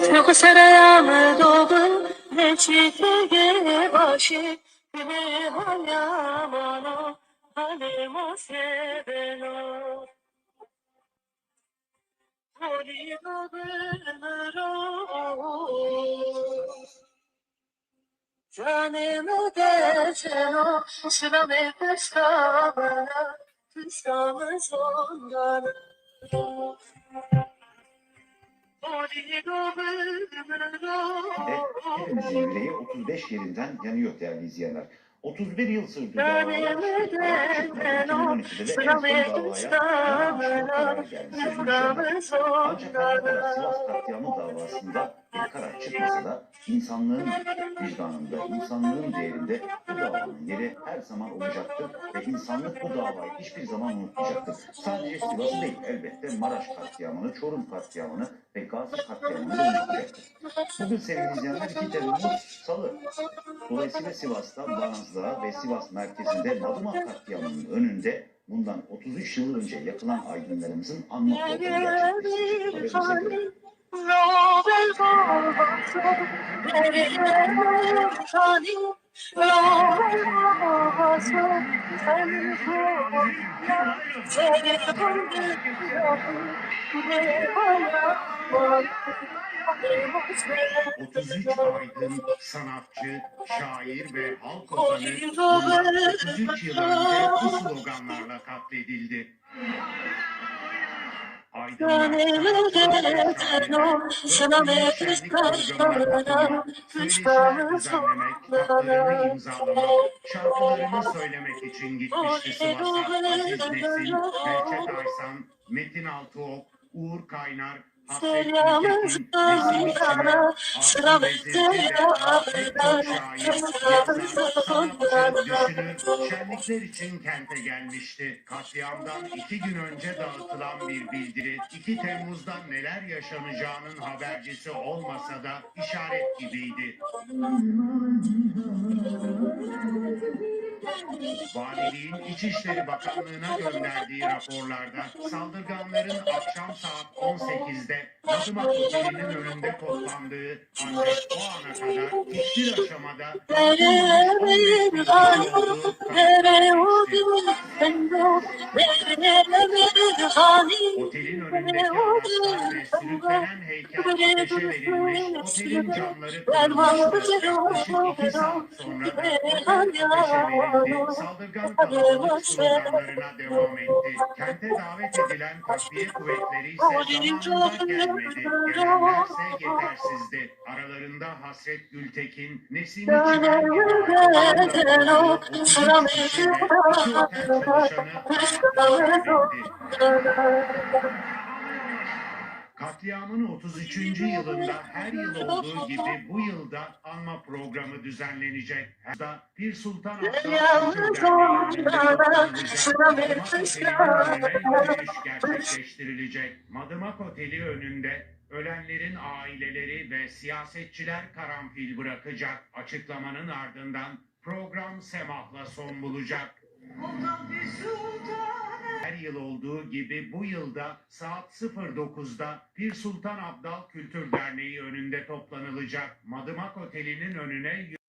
Tylko serajamy doby, leci tygie basie, Gdy moja mano, ale mo sebeno. Woli doby mro, Canımı deseno, sıramı kıskamına, kıskamı. Hepimizin yüreği 35 yerinden yanıyor değerli izleyenler. 31 yıl sürdü davalar. deseno, 2012'de de en sıramı son davaya kıskamına, karar geldi sevgili izleyenler. kıskamı Ancak Sivas katliamı davasında bir karar çıkmasa da insanlığın vicdanında, insanlığın değerinde bu davanın yeri her zaman olacaktır ve insanlık bu davayı hiçbir zaman unutmayacaktır. Sadece Sivas'ı değil elbette Maraş katliamını, Çorum katliamını ve Gazi katliamını da unutmayacaktır. Bugün sevgili izleyenler 2 Temmuz Salı. Dolayısıyla Sivas'ta Bağızlığa ve Sivas merkezinde Madımak katliamının önünde bundan 33 yıl önce yakılan aydınlarımızın anma programı gerçekleştirecek. Haberinize göre. Robert 33 aydın, sanatçı, şair ve halk ozanı bundan 33 yıl önce bu sloganlarla katledildi. Şarkılarını söylemek için gitmişti Sivas'a. Aziz Nesin, Behçet Aysan, Metin Altıok, Uğur Kaynar, Düşünür, şenlikler için kente gelmişti. Katliamdan iki gün önce dağıtılan bir bildiri, 2 Temmuz'da neler yaşanacağının habercisi olmasa da işaret gibiydi. Valiliğin İçişleri Bakanlığı'na gönderdiği raporlarda saldırganların akşam saat 18'de Madımak Oteli'nin önünde toplandığı ancak o ana kadar hiçbir aşamada Otelin önündeki araçlar ve sürüklenen heykel ateşe verilmiş, otelin camları kırılmıştı. Yaklaşık iki saat sonra da otel ateşe. Saldırgan kalabalık sloganlarına devam etti. Kente davet edilen takviye kuvvetleri ise zamanında gelmedi. Gelenlerse yetersizdi. Aralarında Hasret Gültekin, Nesin Çimen gibi Veremedim sıra bekliyor, Katliamın 33. yılında her yıl olduğu gibi bu yılda anma programı düzenlenecek. Da bir Sultan gerçekleştirilecek. Madımak Oteli önünde ölenlerin aileleri ve siyasetçiler karanfil bırakacak. Açıklamanın ardından program semahla son bulacak. Her yıl olduğu gibi bu yılda saat 09'da Pir Sultan Abdal Kültür Derneği önünde toplanılacak. Madımak Oteli'nin önüne